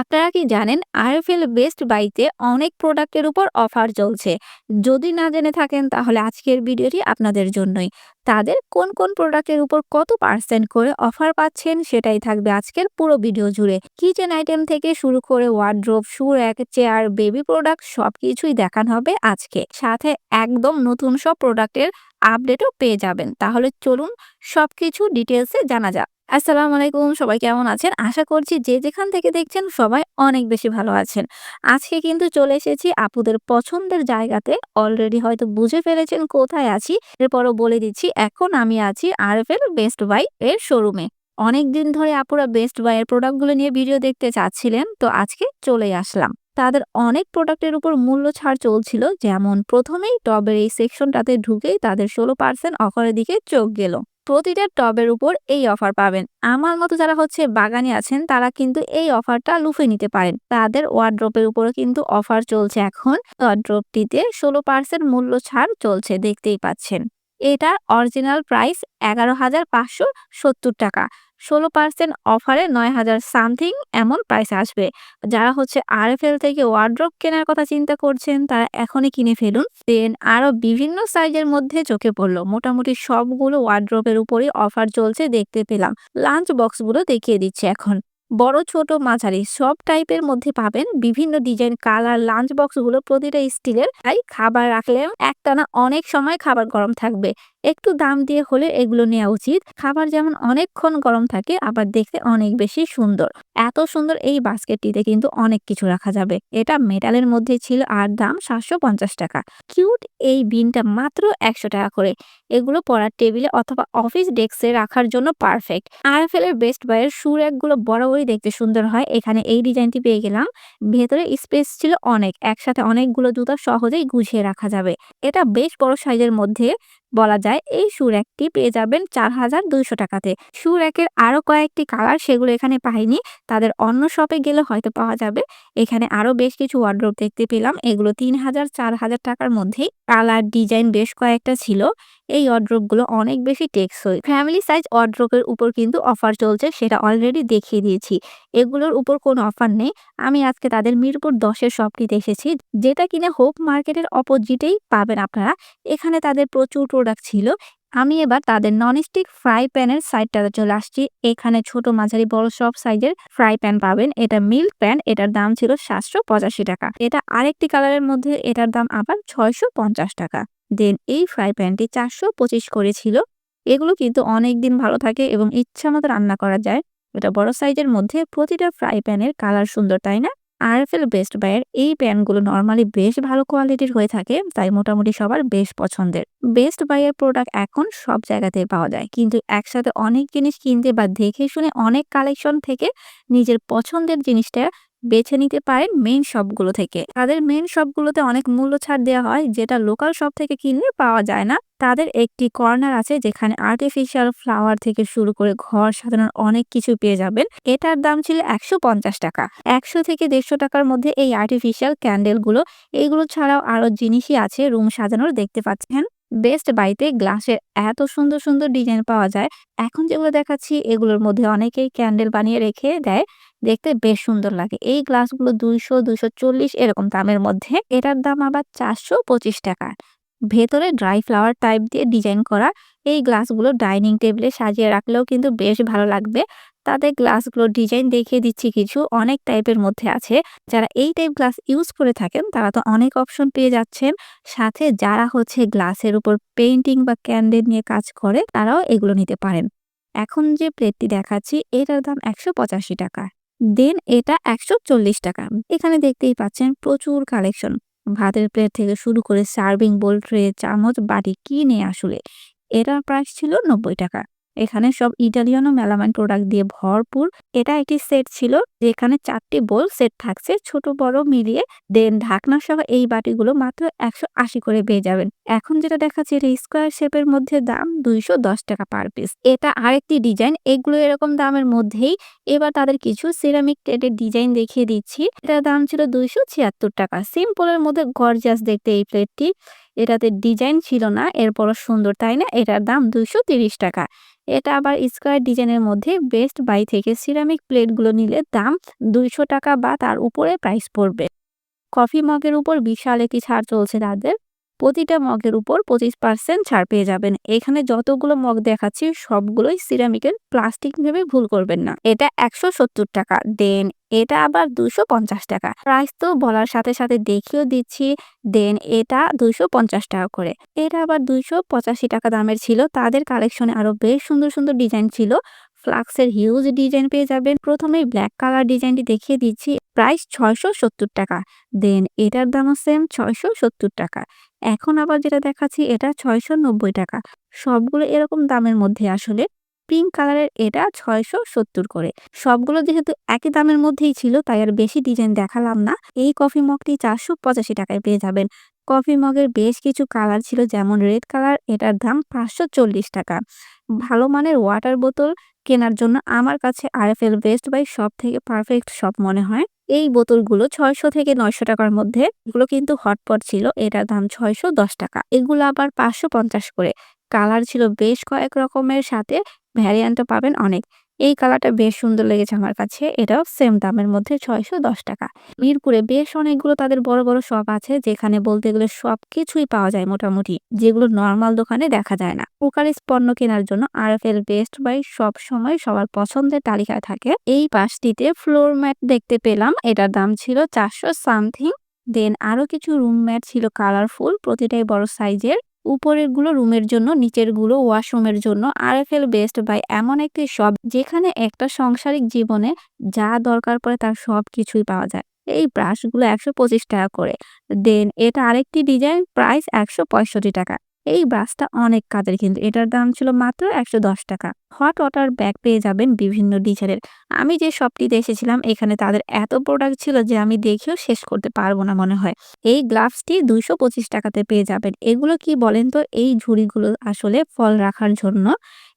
আপনারা কি জানেন আরএফএল বেস্ট বাইতে অনেক প্রোডাক্টের উপর অফার চলছে। যদি না জেনে থাকেন, তাহলে আজকের ভিডিওটি আপনাদের জন্যই। তাদের কোন কোন প্রোডাক্টের উপর কত পার্সেন্ট করে অফার পাচ্ছেন, সেটাই থাকবে আজকের পুরো ভিডিও জুড়ে। কিচেন আইটেম থেকে শুরু করে wardrobe shoe rack chair, baby product সবকিছুই দেখানো হবে আজকে। সাথে একদম নতুন সব প্রোডাক্টের আপডেটও পেয়ে যাবেন। তাহলে চলুন সবকিছু ডিটেলসে জানা যাক। আসসালামু আলাইকুম, সবাই কেমন আছেন? আশা করছি যে যেখান থেকে দেখছেন সবাই অনেক বেশি ভালো আছেন। আজকে কিন্তু চলে এসেছি আপুদের পছন্দের জায়গাতে। অলরেডি হয়তো বুঝে ফেলেছেন কোথায় আছি। এরপরও বলে দিচ্ছি, এখন আমি আছি আরএফএল বেস্ট বাই এর শোরুমে অনেক দিন ধরে আপুরা বেস্ট বাই এর প্রোডাক্টগুলো নিয়ে ভিডিও দেখতে চাচ্ছিলেন, তো আজকে চলে আসলাম। তাদের অনেক প্রোডাক্টের উপর মূল্য ছাড় চলছিল। যেমন প্রথমেই টবের এই সেকশনটাতে ঢুকেই তাদের ষোলো পার্সেন্ট অফারের দিকে চোখ গেল। প্রতিটা টবের উপর এই অফার পাবেন। আমার মতো যারা হচ্ছে বাগানে আছেন, তারা কিন্তু এই অফারটা লুফে নিতে পারেন। তাদের ওয়ার্ড্রপের উপরে কিন্তু অফার চলছে এখন। ওয়ার্ড্রপটিতে ষোলো পার্সেন্ট মূল্য ছাড় চলছে দেখতেই পাচ্ছেন। এটার অরিজিনাল প্রাইস এগারো হাজার পাঁচশো সত্তর টাকা। ষোলো পার্সেন্ট অফারে নয় হাজার সামথিং এমন প্রাইস আসবে। যারা হচ্ছে আরএফএল থেকে ওয়ার্ড্রপ কেনার কথা চিন্তা করছেন, তারা এখনই কিনে ফেলুন। দেন আরও বিভিন্ন সাইজের মধ্যে চোখে পড়ল। মোটামুটি সবগুলো ওয়ার্ড্রপের উপরই অফার চলছে দেখতে পেলাম। লাঞ্চ বক্সগুলো দেখিয়ে দিচ্ছে এখন। বড়, ছোট, মাঝারি সব টাইপের মধ্যে পাবেন। বিভিন্ন ডিজাইন কালার লাঞ্চ বক্সগুলো প্রতিটা স্টিলের তাই খাবার রাখলে একটানা অনেক সময় খাবার গরম থাকবে। একটু দাম দিয়ে হলে এগুলো নেওয়া উচিত। খাবার যেমন অনেকক্ষণ গরম থাকে, আবার দেখতে অনেক বেশি সুন্দর। এত সুন্দর এই বাস্কেটটিতে কিন্তু অনেক কিছু রাখা যাবে। এটা মেটালের মধ্যে ছিল আর দাম সাতশো পঞ্চাশ টাকা। কিউট এই বিনটা মাত্র একশো টাকা করে। এগুলো পড়ার টেবিলে অথবা অফিস ডেস্কে রাখার জন্য পারফেক্ট। আরএফএল এর বেস্ট বাইয়ের সুর একগুলো বরাবরই দেখতে সুন্দর হয়। এখানে এই ডিজাইনটি পেয়ে গেলাম। ভেতরে স্পেস ছিল অনেক। একসাথে অনেকগুলো জুতা সহজেই গুছিয়ে রাখা যাবে। এটা বেশ বড় সাইজের মধ্যে বলা যায়, এই শু র্যাকটি পেয়ে যাবেন চার হাজার দুইশো টাকাতে। শু র্যাকের আরও কয়েকটি কালার সেগুলো এখানে পাইনি, তাদের অন্য শপে গেলে হয়তো পাওয়া যাবে। এখানে আরও বেশ কিছু ওয়ার্ড্রোপ দেখতে পেলাম, এগুলো তিন হাজার, চার হাজার টাকার মধ্যেই। কালার ডিজাইন বেশ কয়েকটা ছিল, এই গুলো অনেক বেশি টেকসই। ফ্যামিলি সাইজ ওয়ার্ড্রোপের উপর কিন্তু অফার চলছে, সেটা অলরেডি দেখিয়ে দিয়েছি। এগুলোর উপর কোনো অফার নেই। আমি আজকে তাদের মিরপুর দশের শপটিতে এসেছি, যেটা কিনে হোপ মার্কেটের অপোজিটেই পাবেন আপনারা। এখানে তাদের প্রচুর প্রোডাক্ট ছিল, আমি এবার তাদের ননস্টিক ফ্রাই প্যানের সাইডটাতে চলে আসছি। এখানে ছোট মাঝারি বড় সব সাইজের ফ্রাই প্যান পাবেন। এটা মিল্ক প্যান এটার দাম ছিল সাতশো পঁচাশি টাকা। এটা আরেকটি কালারের মধ্যে, এটার দাম আবার ছয়শো পঞ্চাশ টাকা। দেন এই ফ্রাই প্যানটি চারশো পঁচিশ করেছিল এগুলো কিন্তু অনেক দিন ভালো থাকে এবং ইচ্ছা মতো রান্না করা যায়। এটা বড় সাইজের মধ্যে প্রতিটা ফ্রাই প্যানের কালার সুন্দর, তাই না? আরএফএল বেস্ট বাইয়ের এই প্যান্টগুলো নর্মালি বেশ ভালো কোয়ালিটির হয়ে থাকে, তাই মোটামুটি সবার বেশ পছন্দের। বেস্ট বাইয়ের প্রোডাক্ট এখন সব জায়গাতে পাওয়া যায়, কিন্তু একসাথে অনেক জিনিস কিনতে বা দেখে শুনে অনেক কালেকশন থেকে নিজের পছন্দের জিনিসটা বেছে নিতে পারেন মেইন শপগুলো থেকে। তাদের মেইন শপগুলোতে অনেক মূল্য ছাড় দেওয়া হয়, যেটা লোকাল শপ থেকে কিনলে পাওয়া যায় না। তাদের একটি কর্নার আছে, যেখানে আর্টিফিশিয়াল ফ্লাওয়ার থেকে শুরু করে ঘর সাজানোর অনেক কিছু পেয়ে যাবেন। এটার দাম ছিল একশো পঞ্চাশ টাকা। একশো থেকে দেড়শো টাকার মধ্যে এই আর্টিফিশিয়াল ক্যান্ডেলগুলো এইগুলো ছাড়াও আরও জিনিসই আছে রুম সাজানোর, দেখতে পাচ্ছেন? বেস্ট বাইতে গ্লাসের এত সুন্দর সুন্দর ডিজাইন পাওয়া যায়। এখন যেগুলো দেখাচ্ছি, এগুলোর মধ্যে অনেকেই ক্যান্ডেল বানিয়ে রেখে দেয়। দেখতে বেশ সুন্দর লাগে। এই গ্লাসগুলো দুইশো দুইশো চল্লিশ এরকম দামের মধ্যে। এটার দাম আবার চারশো পঁচিশ টাকা। ভেতরে ড্রাই ফ্লাওয়ার টাইপ দিয়ে ডিজাইন করা এই গ্লাসগুলো ডাইনিং টেবিলে সাজিয়ে রাখলেও কিন্তু বেশ ভালো লাগবে। তাদের গ্লাসগুলো ডিজাইন দেখিয়ে দিচ্ছি কিছু। অনেক টাইপের মধ্যে আছে। যারা এই টাইপ গ্লাস ইউজ করে থাকেন, তারা তো অনেক অপশন পেয়ে যাচ্ছেন। সাথে যারা হচ্ছে গ্লাসের উপর পেইন্টিং বা ক্যান্ডেল নিয়ে কাজ করে, তারাও এগুলো নিতে পারেন। এখন যে প্লেটটি দেখাচ্ছি, এটার দাম একশো পঁচাশি টাকা। দেন এটা একশো চল্লিশ টাকা। এখানে দেখতেই পাচ্ছেন প্রচুর কালেকশন ভাতের প্লেট থেকে শুরু করে সার্ভিং বোল ট্রে চামচ, বাটি কিনে আসলে এটার প্রাইস ছিল নব্বই টাকা। এখানে সব ইটালিয়ান মেলামাইন প্রোডাক্ট দিয়ে ভরপুর। এটা একটি সেট ছিল, যেখানে চারটি বোল সেট থাকছে, ছোট, বড়, মিলিয়ে। দেন ঢাকনা সহ এই বাটিগুলো মাত্র একশো আশি করে পেয়ে যাবেন। এখন যেটা দেখাচ্ছে, এটা স্কোয়ার শেপের মধ্যে দাম দুইশো দশ টাকা পার পিস এটা আরেকটি ডিজাইন এগুলো এরকম দামের মধ্যেই। এবার তাদের কিছু সিরামিক টেটের ডিজাইন দেখিয়ে দিচ্ছি। এটার দাম ছিল দুইশো ছিয়াত্তর টাকা। সিম্পলের মধ্যে গরজাস দেখতে এই প্লেটটি এটাতে ডিজাইন ছিল না, এরপরও সুন্দর, তাই না? এটার দাম তিরিশ টাকা। এটা আবার স্কোয়ার ডিজাইনের মধ্যে বেস্ট বাই থেকে সিরামিক প্লেটগুলো নিলে দাম দুইশো টাকা বা তার উপরে প্রাইস পড়বে। কফি মগের উপর বিশাল একটি ছাড় চলছে তাদের। প্রতিটা মগের উপর পঁচিশ পার্সেন্ট ছাড় পেয়ে যাবেন। এখানে যতগুলো মগ দেখাচ্ছি, সবগুলোই সিরামিকের প্লাস্টিক ভেবে ভুল করবেন না। এটা একশো সত্তর টাকা। দেন এটা আবার দুশো পঞ্চাশ টাকা। প্রাইস তো বলার সাথে সাথে দেখিয়েও দিচ্ছি। দেন এটা দুইশো পঞ্চাশ টাকা করে। এটা আবার দুইশো পঁচাশি টাকা দামের ছিল। তাদের কালেকশনে আরও বেশ সুন্দর সুন্দর ডিজাইন ছিল। ফ্লাক্সের হিউজ ডিজাইন পেয়ে যাবেন। প্রথমেই ব্ল্যাক কালার ডিজাইনটি দেখিয়ে দিচ্ছি। প্রাইস ছয়শো সত্তর টাকা। দেন এটার দামও সেম ছয়শো সত্তর টাকা। এখন আবার যেটা দেখাচ্ছি এটা ছয়শো নব্বই টাকা। সবগুলো এরকম দামের মধ্যে আসলে পিঙ্ক কালারের এটা ছয়শো সত্তর করে। সবগুলো যেহেতু একই দামের মধ্যেই ছিল, তাই আর বেশি ডিজাইন দেখালাম না। এই কফি মগটি চারশো পঁচাশি টাকায় পেয়ে যাবেন। কফি মগের বেশ কিছু কালার ছিল, যেমন রেড কালার এটার দাম পাঁচশো চল্লিশ টাকা। ভালো মানের ওয়াটার বোতল কেনার জন্য আমার কাছে আরএফএল বেস্ট বাই সব থেকে পারফেক্ট শপ মনে হয়। এই বোতলগুলো ছয়শো থেকে নয়শো টাকার মধ্যে। এগুলো কিন্তু হটপট ছিল, এটার দাম ছয়শো দশ টাকা। এগুলো আবার পাঁচশো পঞ্চাশ করে। কালার ছিল বেশ কয়েক রকমের, সাথে ভ্যারিয়েন্টও পাবেন অনেক। এই কালারটা বেশ সুন্দর লেগেছে আমার কাছে। এটাও সেম দামের মধ্যে ছয়শো দশ টাকা। মিরপুরে বেশ অনেকগুলো তাদের বড় বড় শপ আছে, যেখানে বলতে গেলে সব কিছুই পাওয়া যায় মোটামুটি, যেগুলো নর্মাল দোকানে দেখা যায় না। কুকারিস পণ্য কেনার জন্য R F L best buy সব সময় সবার পছন্দের তালিকায় থাকে। এই পাশটিতে ফ্লোর ম্যাট দেখতে পেলাম, এটার দাম ছিল চারশো সামথিং দেন আরও কিছু রুম ম্যাট ছিল কালারফুল প্রতিটাই বড় সাইজের উপরেরগুলো রুমের জন্য নিচেরগুলো ওয়াশরুমের জন্য R F L best buy এমন একটি শপ যেখানে একটা সংসারিক জীবনে যা দরকার পড়ে তার সব কিছুই পাওয়া যায়। এই ব্রাশগুলো একশো পঁচিশ টাকা করে। দেন এটা আরেকটি ডিজাইন, প্রাইস একশো পঁয়ষট্টি টাকা। এই ব্রাশটা অনেক কাজের কিন্তু এটার দাম ছিল মাত্র একশো দশ টাকা। হট ওয়াটার ব্যাগ পেয়ে যাবেন বিভিন্ন ডিজাইনের। আমি যে শপটিতে এসেছিলাম, এখানে তাদের এত প্রোডাক্ট ছিল যে আমি দেখেও শেষ করতে পারব না মনে হয়। এই গ্লাভসটি দুইশো পঁচিশ টাকাতে পেয়ে যাবেন। এগুলো কি বলেন তো? এই ঝুড়িগুলো আসলে ফল রাখার জন্য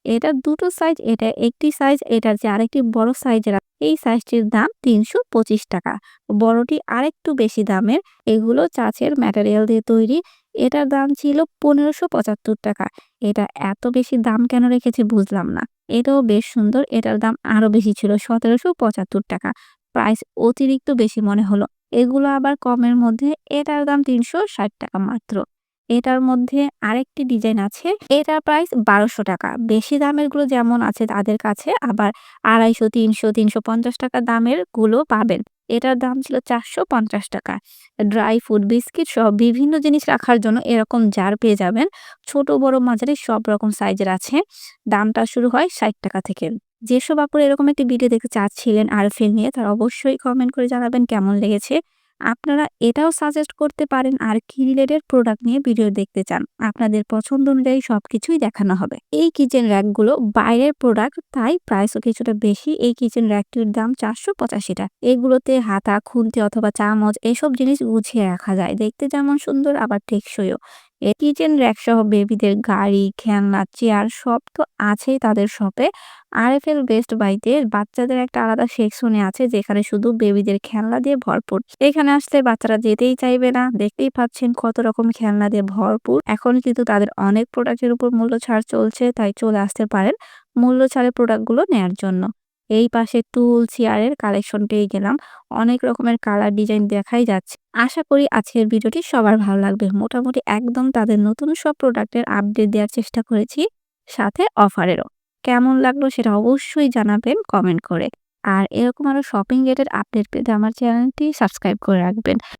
এটা দুটো সাইজ এটা একটি সাইজ এটার যে আরেকটি বড় সাইজের এই সাইজটির দাম তিনশো পঁচিশ টাকা। বড়টি আরেকটু বেশি দামের, এগুলো চাচের ম্যাটেরিয়াল দিয়ে তৈরি। এটার দাম ছিল পনেরোশো পঁচাত্তর টাকা। এটা এত বেশি দাম কেন রেখেছে বুঝলাম না। এটাও বেশ সুন্দর, এটার দাম আরও বেশি ছিল সতেরোশো পঁচাত্তর টাকা। প্রাইস অতিরিক্ত বেশি মনে হলো। এগুলো আবার কমের মধ্যে এটার দাম তিনশো ষাট টাকা মাত্র। এটার মধ্যে আরেকটি ডিজাইন আছে। এটার প্রাইস বারোশো টাকা। বেশি দামেরগুলো যেমন আছে তাদের কাছে, আবার আড়াইশো, তিনশো তিনশো পঞ্চাশ টাকা দামেরগুলো পাবেন। এটার দাম ছিল চারশো পঞ্চাশ টাকা। ড্রাই ফ্রুট, বিস্কিট সব বিভিন্ন জিনিস রাখার জন্য এরকম জার পেয়ে যাবেন। ছোট, বড়, মাঝারি সব রকম সাইজের আছে। দামটা শুরু হয় ষাট টাকা থেকে। যেসব আপুর এরকম একটি ভিডিও দেখতে চাচ্ছিলেন আর ফিল নিয়ে, তারা অবশ্যই কমেন্ট করে জানাবেন কেমন লেগেছে। আপনারা এটাও সাজেস্ট করতে পারেন আর কি রিলেটেড প্রোডাক্ট নিয়ে ভিডিও দেখতে চান। আপনাদের পছন্দ অনুযায়ী সব কিছুই দেখানো হবে। এই কিচেন র্যাকগুলো বাইরের প্রোডাক্ট তাই প্রাইসও কিছুটা বেশি। এই কিচেন র্যাকটির দাম চারশো পঁচাশি টাকা। এগুলোতে হাতা, খুন্তি অথবা চামচ, এসব জিনিস গুছিয়ে রাখা যায়। দেখতে যেমন সুন্দর, আবার টেকসইও। কিচেন র্যাক সহ বেবিদের গাড়ি, খেলনা, চেয়ার সব তো আছেই তাদের শপে আরএফএল বেস্ট বাইতে বাচ্চাদের একটা আলাদা সেকশনে আছে যেখানে শুধু বেবিদের খেলনা দিয়ে ভরপুর। এখানে আসলে বাচ্চারা যেতেই চাইবে না। দেখতেই পাচ্ছেন কত রকম খেলনা দিয়ে ভরপুর। এখন কিন্তু তাদের অনেক প্রোডাক্টের উপর মূল্য ছাড় চলছে, তাই চলে আসতে পারেন মূল্য ছাড়ের প্রোডাক্টগুলো নেয়ার জন্য। এই পাশে টুল, চেয়ারের কালেকশন পেয়ে গেলাম। অনেক রকমের কালার ডিজাইন দেখাই যাচ্ছে। আশা করি আজকের ভিডিওটি সবার ভালো লাগবে। মোটামুটি একদম তাদের নতুন সব প্রোডাক্টের আপডেট দেওয়ার চেষ্টা করেছি, সাথে অফারেরও। কেমন লাগল সেটা অবশ্যই জানাবেন কমেন্ট করে। আর এরকম আরও শপিং গেটের আপডেট পেতে আমার চ্যানেলটি সাবস্ক্রাইব করে রাখবেন।